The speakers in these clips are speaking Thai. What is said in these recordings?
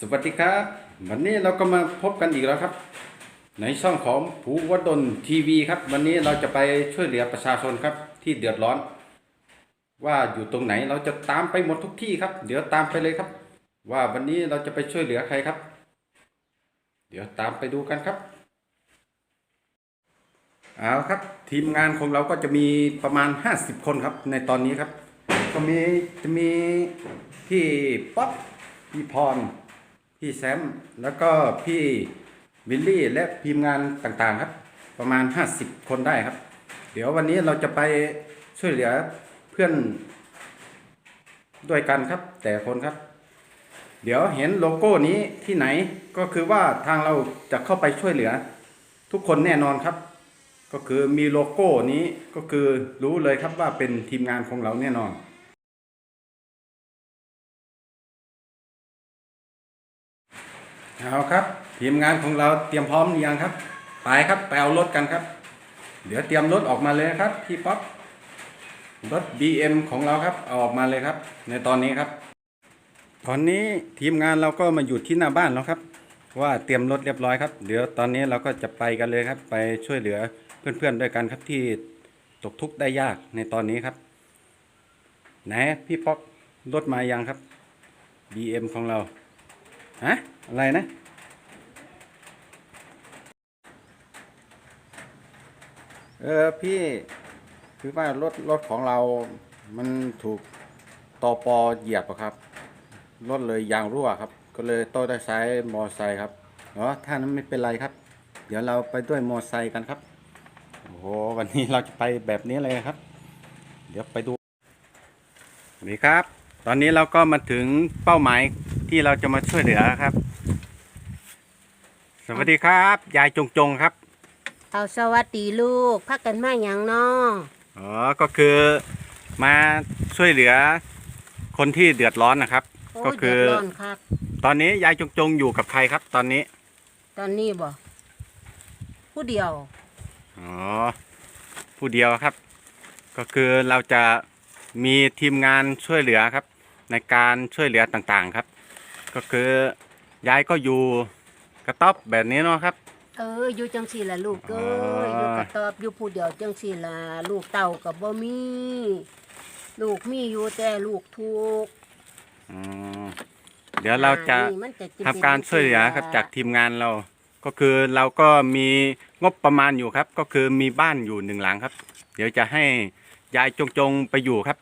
สวัสดีครับ วันนี้เราก็มาพบกันอีกแล้วครับ ในช่องของภูวดลทีวีครับ วันนี้เราจะไปช่วยเหลือประชาชนครับที่เดือดร้อน ว่าอยู่ตรงไหนเราจะตามไปหมดทุกที่ครับ เดี๋ยวตามไปเลยครับ ว่าวันนี้เราจะไปช่วยเหลือใครครับ เดี๋ยวตามไปดูกันครับเอาครับ ทีมงานของเราก็จะมีประมาณ 50 คนครับ ในตอนนี้ครับ ก็มีจะมีพี่ป๊อปพี่พร พี่แซม แล้วก็พี่วิลลี่และทีมงานต่างๆครับ ประมาณ 50 คนได้ครับ เดี๋ยววันนี้เราจะไปช่วยเหลือเพื่อนด้วยกันครับ แต่คนครับ เดี๋ยวเห็นโลโก้นี้ที่ไหนก็คือว่าทางเราจะเข้าไปช่วยเหลือ ทุกคนแน่นอนครับ ก็คือมีโลโก้นี้ก็คือรู้เลยครับว่าเป็นทีมงานของเราแน่นอน เอาครับ ทีมงานของเราเตรียมพร้อมหรือยังครับ ไปครับไปเอารถกันครับ เดี๋ยวเตรียมรถออกมาเลยครับ พี่ป๊อปรถ BM ของเราครับเอาออกมาเลยครับ ในตอนนี้ครับ ตอนนี้ทีมงานเราก็มาอยู่ที่หน้าบ้านแล้วครับ ว่าเตรียมรถเรียบร้อยครับ เดี๋ยวตอนนี้เราก็จะไปกันเลยครับ ไปช่วยเหลือเพื่อนๆด้วยกันครับที่ตกทุกข์ได้ยากในตอนนี้ครับ ไหนพี่ป๊อกรถมายังครับ BM ของเรา ฮะอะไรนะ เออพี่คือว่ารถรถของเรามันถูกตอปอเหยียบอะครับ รถเลยยางรั่วครับ ก็เลยต้องได้ใช้มอไซค์ครับอ๋อถ้านั้นไม่เป็นไรครับ เดี๋ยวเราไปด้วยมอไซค์กันครับโอ้โหวันนี้เราจะไปแบบนี้เลยครับ เดี๋ยวไปดูสวัสดีครับ ตอนนี้เราก็มาถึงเป้าหมาย ที่เราจะมาช่วยเหลือครับ สวัสดีครับ ยายจงจงครับ เอาสวัสดีลูก พักกันมาอย่างน้ออ๋อก็คือมาช่วยเหลือคนที่เดือดร้อนนะครับโอ้ก็ยคือ เดือดร้อนครับ ตอนนี้ยายจงจงอยู่กับใครครับ ตอนนี้ตอนนี้บ่ผู้เดียวอ๋อผู้เดียวครับ ก็คือเราจะมีทีมงานช่วยเหลือครับ ในการช่วยเหลือต่างๆครับ ก็คือยายก็อยู่กระต๊อบแบบนี้เนาะครับ เอออยู่จังสี่ละลูกเอ้อ๋ยออยู่กระตอบอยู่ผู้เดียวจังสี่ละลูกเต่ากับบ่มี ลูกมีอยู่แต่ลูกทุกข์อืมเดี๋ยวเราจะอ่นี่มันจะทำการช่วยเหลือครับจากทีมงานเรา ก็คือเราก็มีงบประมาณอยู่ครับ ก็คือมีบ้านอยู่หนึ่งหลังครับ เดี๋ยวจะให้ยายจงจงไปอยู่ครับ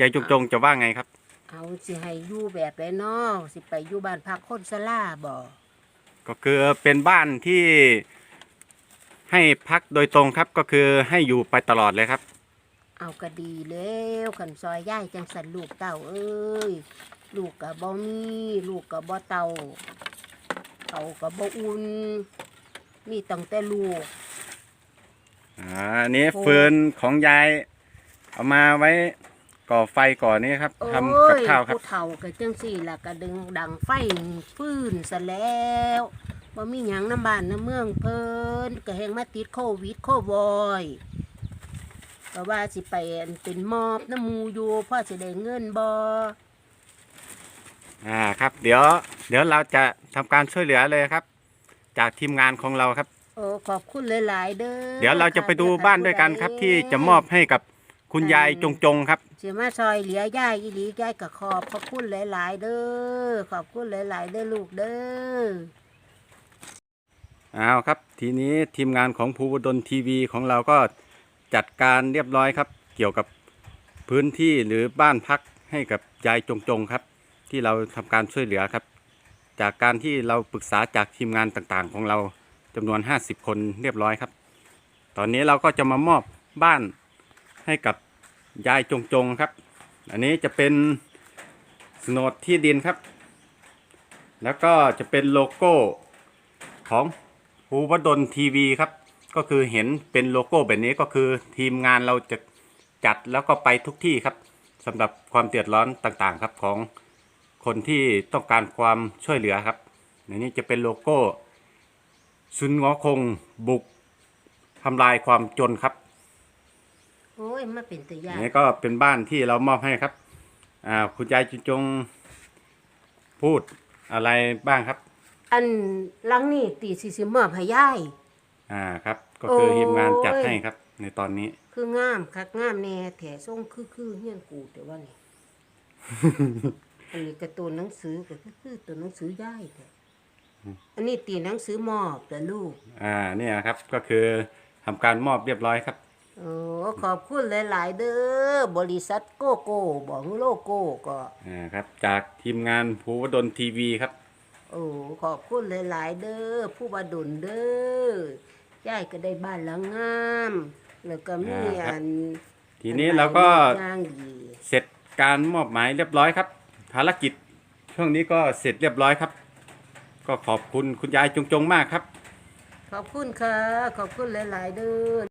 ยายจงจงจะว่าไงครับ เอาสิให้อยู่แบบไรน้อสิไปอยู่บ้านพักคนสลาบ่ก็คือเป็นบ้านที่ให้พักโดยตรงครับก็คือให้อยู่ไปตลอดเลยครับ เอาก็ดีแล้วขันซอยย่ายจังสันลูกเต่าเอ้ยลูกกับบ่มีลูกกับบ่เต่าเต่ากับบ่อุ่นมีตั้งแต่ลูกอ่าอันนี้โอ้ฟืนของยายเอามาไว้ ก่อไฟก่อนนี่ครับโอ้ทำกับยข้าวครับผู้เฒ่าก็จังสี่ล่ะก็ดึงดังไฟฟื้นซะแล้วบ่มีหยังน้ำบ้านน้ำเมืองเพิ่นก็แฮงมาติดโควิดโควอยก็ว่าสิไปอันเป็นมอบน้ำหมูอยู่พ่อสิได้เงินบ่อ่าครับ เดี๋ยว เดี๋ยวเราจะทำการช่วยเหลือเลยครับ จากทีมงานของเราครับ โอ้ขอบคุณหลาย ๆ เด้อเดี๋ยวเราจะไปดูบ้านด้วยกันครับ ที่จะมอบให้กับ คุณยายจงจงครับเสียมาซอยเหลียย่ายอีหลีย่ายก็ขอบขอบคุณหลาย ๆ เด้อขอบคุณหลาย ๆ เด้อลูกเด้อเอาครับ ทีนี้ทีมงานของภูวดลทีวีของเราก็จัดการเรียบร้อยครับ เกี่ยวกับพื้นที่หรือบ้านพักให้กับยายจงจงครับ ที่เราทำการช่วยเหลือครับ จากการที่เราปรึกษาจากทีมงานต่างๆ ของเราจำนวน 50 คนเรียบร้อยครับ ตอนนี้เราก็จะมามอบบ้าน ให้กับยายจงจงครับ อันนี้จะเป็นโนดที่ดินครับ แล้วก็จะเป็นโลโก้ของภูวดลทีวีครับ ก็คือเห็นเป็นโลโก้แบบนี้ก็คือทีมงานเราจะจัดแล้วก็ไปทุกที่ครับสำหรับความเดือดร้อนต่างๆครับของคนที่ต้องการความช่วยเหลือครับในนี้จะเป็นโลโก้ซุนงอคงบุกทำลายความจนครับ โอ้ยมาเป็นตัวอย่างนี่ก็เป็นบ้านที่เรามอบให้ครับ อ่า คุณยายจุจงพูดอะไรบ้างครับ อันหลังนี่ตีสิสิมอบให้ยาย อ่าครับ ก็คือโอ้ยทีมงานจัดให้ครับ ในตอนนี้ คืองามคักงามแน่แถส่งคือคือเฮียนกูแต่ว่านี่อันนี้การะตูนหนังสือก็คือคือตัวหนังสือยายแต่อันนี้ตีหนังสือมอบแต่ลูก อ่าเนี่ยครับก็คือทำการมอบเรียบร้อยครับ โอ้ขอบคุณหลาย ๆ เด้อบริษัทโกโก้บอกโลโก้ก็อ่าครับ จากทีมงานภูวดลทีวีครับ โอ้ขอบคุณหลาย ๆ เด้อผู้บาดุลเด้อยายก็ได้บ้านหลังงามแล้วก็มีอ่าครับ อันทีนี้เราก็ย่างดีเสร็จการมอบหมายเรียบร้อยครับ ภารกิจช่วงนี้ก็เสร็จเรียบร้อยครับ ก็ขอบคุณคุณยายจงจงๆมากครับ ขอบคุณค่ะ ขอบคุณหลาย ๆ เด้อ